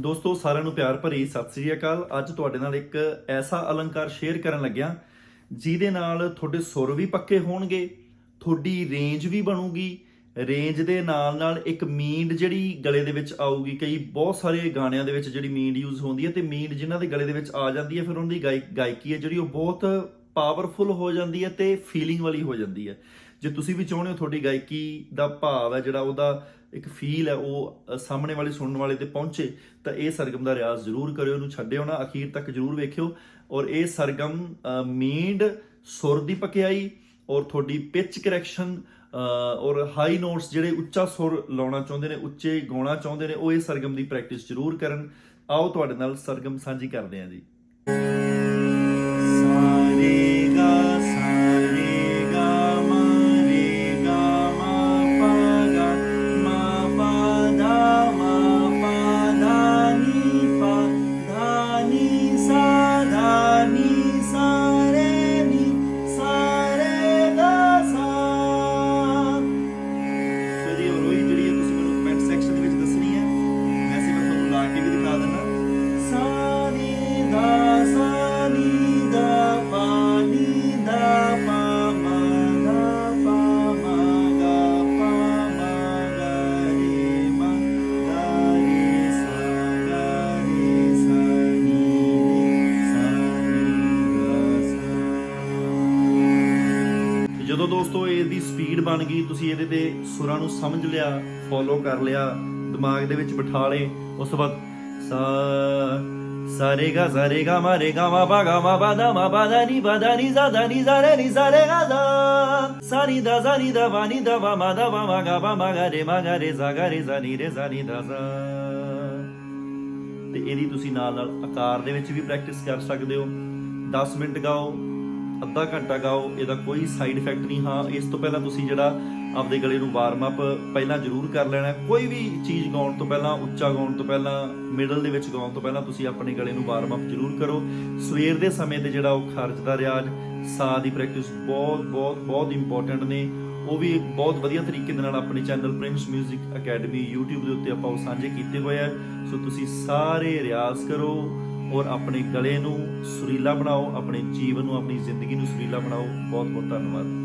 ਦੋਸਤੋ, ਸਾਰਿਆਂ ਨੂੰ ਪਿਆਰ ਭਰੀ ਸਤਿ ਸ੍ਰੀ ਅਕਾਲ। ਅੱਜ ਤੁਹਾਡੇ ਨਾਲ ਇੱਕ ਐਸਾ ਅਲੰਕਾਰ ਸ਼ੇਅਰ ਕਰਨ ਲੱਗਿਆ, ਜਿਹਦੇ ਨਾਲ ਤੁਹਾਡੇ ਸੁਰ ਵੀ ਪੱਕੇ ਹੋਣਗੇ, ਤੁਹਾਡੀ ਰੇਂਜ ਵੀ ਬਣੂਗੀ। ਰੇਂਜ ਦੇ ਨਾਲ ਨਾਲ ਇੱਕ ਮੀਂਡ ਜਿਹੜੀ ਗਲੇ ਦੇ ਵਿੱਚ ਆਊਗੀ, ਕਈ ਬਹੁਤ ਸਾਰੇ ਗਾਣਿਆਂ ਦੇ ਵਿੱਚ ਜਿਹੜੀ ਮੀਂਡ ਯੂਜ਼ ਹੁੰਦੀ ਹੈ ਤੇ ਮੀਂਡ ਜਿਨ੍ਹਾਂ ਦੇ ਗਲੇ ਦੇ ਵਿੱਚ ਆ ਜਾਂਦੀ ਹੈ, ਫਿਰ ਉਹਨਾਂ ਦੀ ਗਾਇ- ਗਾਇਕੀ ਹੈ ਜਿਹੜੀ ਉਹ ਬਹੁਤ ਪਾਵਰਫੁਲ ਹੋ ਜਾਂਦੀ ਹੈ ਤੇ ਫੀਲਿੰਗ ਵਾਲੀ ਹੋ ਜਾਂਦੀ ਹੈ। ਜੇ ਤੁਸੀਂ ਵੀ ਚਾਹੁੰਦੇ ਹੋ ਤੁਹਾਡੀ ਗਾਇਕੀ ਦਾ ਭਾਵ ਹੈ ਜਿਹੜਾ ਉਹਦਾ ਇੱਕ ਫੀਲ ਹੈ ਉਹ ਸਾਹਮਣੇ ਵਾਲੇ, ਸੁਣਨ ਵਾਲੇ ਤੇ ਪਹੁੰਚੇ, ਤਾਂ ਇਹ ਸਰਗਮ ਦਾ ਰਿਆਜ਼ ਜ਼ਰੂਰ ਕਰਿਓ, ਇਹਨੂੰ ਛੱਡਿਓ ਨਾ, ਅਖੀਰ ਤੱਕ ਜ਼ਰੂਰ ਵੇਖਿਓ। ਔਰ ਇਹ ਸਰਗਮ ਮੀਂਡ ਸੁਰ ਦੀ ਪਕਿਆਈ ਔਰ ਤੁਹਾਡੀ ਪਿਚ ਕਰੈਕਸ਼ਨ ਔਰ ਹਾਈ ਨੋਟਸ ਜਿਹੜੇ ਉੱਚਾ ਸੁਰ ਲਾਉਣਾ ਚਾਹੁੰਦੇ ਨੇ, ਉੱਚੇ ਗਾਉਣਾ ਚਾਹੁੰਦੇ ਨੇ, ਉਹ ਇਹ ਸਰਗਮ ਦੀ ਪ੍ਰੈਕਟਿਸ ਜ਼ਰੂਰ ਕਰਨ। ਆਓ ਤੁਹਾਡੇ ਨਾਲ ਸਰਗਮ ਸਾਂਝੀ ਕਰਦੇ ਹਾਂ ਜੀ। ਦੋਸਤੋ, ਇਹਦੀ ਸਪੀਡ ਬਣ ਗਈ। ਤੁਸੀਂ ਇਹਦੇ ਤੇ ਸੁਰਾਂ ਨੂੰ ਸਮਝ ਲਿਆ ਫੋਲੋ ਕਰ ਲਿਆ, ਦਿਮਾਗ ਦੇ ਵਿੱਚ ਬਿਠਾ ਲਏ। ਉਸ ਤੋਂ ਬਾਅਦ, ਸਾ ਸਾਰੇ ਗਾ ਸਾਰੇ ਮਾ ਰੇ ਮਾ, ਬਾ ਮਾ, ਬਾ ਨੀ ਬਾ ਨੀ ਜ਼ਾ ਨੀ ਜ਼ਾ ਨੀ ਜ਼ਾ ਦਾ। ਸਾ ਦਾ ਜ਼ਾ ਦਾ, ਵਾ ਦਾ, ਵਾ, ਮਾ, ਦਾ, ਵਾ, ਮਾ, ਗਾ ਬਾ ਮਾ, ਗਾ, ਰੇ, ਮਾ, ਗਾ, ਰੇ ਜ਼ਾ ਗਾ, ਰੇ ਜ਼ਾ ਨੀ, ਰੇ ਜ਼ਾ ਨੀ, ਦਾ ਜ਼ਾ ਤੇ ਇਹਦੀ ਤੁਸੀਂ ਨਾਲ ਨਾਲ ਆਕਾਰ ਦੇ ਵਿੱਚ ਵੀ ਪ੍ਰੈਕਟਿਸ ਕਰ ਸਕਦੇ ਹੋ। 10 ਮਿੰਟ ਗਾਓ। ਅੱਧਾ ਘੰਟਾ ਗਾਓ, ਇਹਦਾ ਕੋਈ ਸਾਈਡ ਇਫੈਕਟ ਨਹੀਂ, ਹਾਂ, ਇਸ ਤੋਂ ਪਹਿਲਾਂ ਤੁਸੀਂ ਜਿਹੜਾ ਆਪਦੇ ਗਲੇ ਨੂੰ ਵਾਰਮ ਅਪ ਪਹਿਲਾਂ ਜ਼ਰੂਰ ਕਰ ਲੈਣਾ। ਕੋਈ ਵੀ ਚੀਜ਼ ਗਾਉਣ ਤੋਂ ਪਹਿਲਾਂ, ਉੱਚਾ ਗਾਉਣ ਤੋਂ ਪਹਿਲਾਂ ਮਿਡਲ ਦੇ ਵਿੱਚ ਗਾਉਣ ਤੋਂ ਪਹਿਲਾਂ ਤੁਸੀਂ ਆਪਣੇ ਗਲੇ ਨੂੰ ਵਾਰਮ ਅਪ ਜ਼ਰੂਰ ਕਰੋ। ਸਵੇਰ ਦੇ ਸਮੇਂ ਤੇ ਜਿਹੜਾ ਉਹ ਖਰਚ ਦਾ ਰਿਆਜ਼, ਸਾਹ ਦੀ ਪ੍ਰੈਕਟਿਸ ਬਹੁਤ ਬਹੁਤ ਬਹੁਤ ਇੰਪੋਰਟੈਂਟ ਨੇ। ਉਹ ਵੀ ਇੱਕ ਬਹੁਤ ਵਧੀਆ ਤਰੀਕੇ ਦੇ ਨਾਲ ਆਪਣੇ ਚੈਨਲ ਪ੍ਰਿੰਸ 뮤직 ਅਕੈਡਮੀ YouTube ਦੇ ਉੱਤੇ ਆਪਾਂ ਉਹ ਸਾਂਝੇ ਕੀਤੇ ਹੋਏ ਆ। ਸੋ ਤੁਸੀਂ ਸਾਰੇ ਰਿਆਜ਼ ਕਰੋ। ਔਰ ਆਪਣੇ ਗਲੇ ਨੂੰ ਸੁਰੀਲਾ ਬਣਾਓ, ਆਪਣੇ ਜੀਵਨ ਨੂੰ, ਆਪਣੀ ਜ਼ਿੰਦਗੀ ਨੂੰ ਸੁਰੀਲਾ ਬਣਾਓ। ਬਹੁਤ ਬਹੁਤ ਧੰਨਵਾਦ।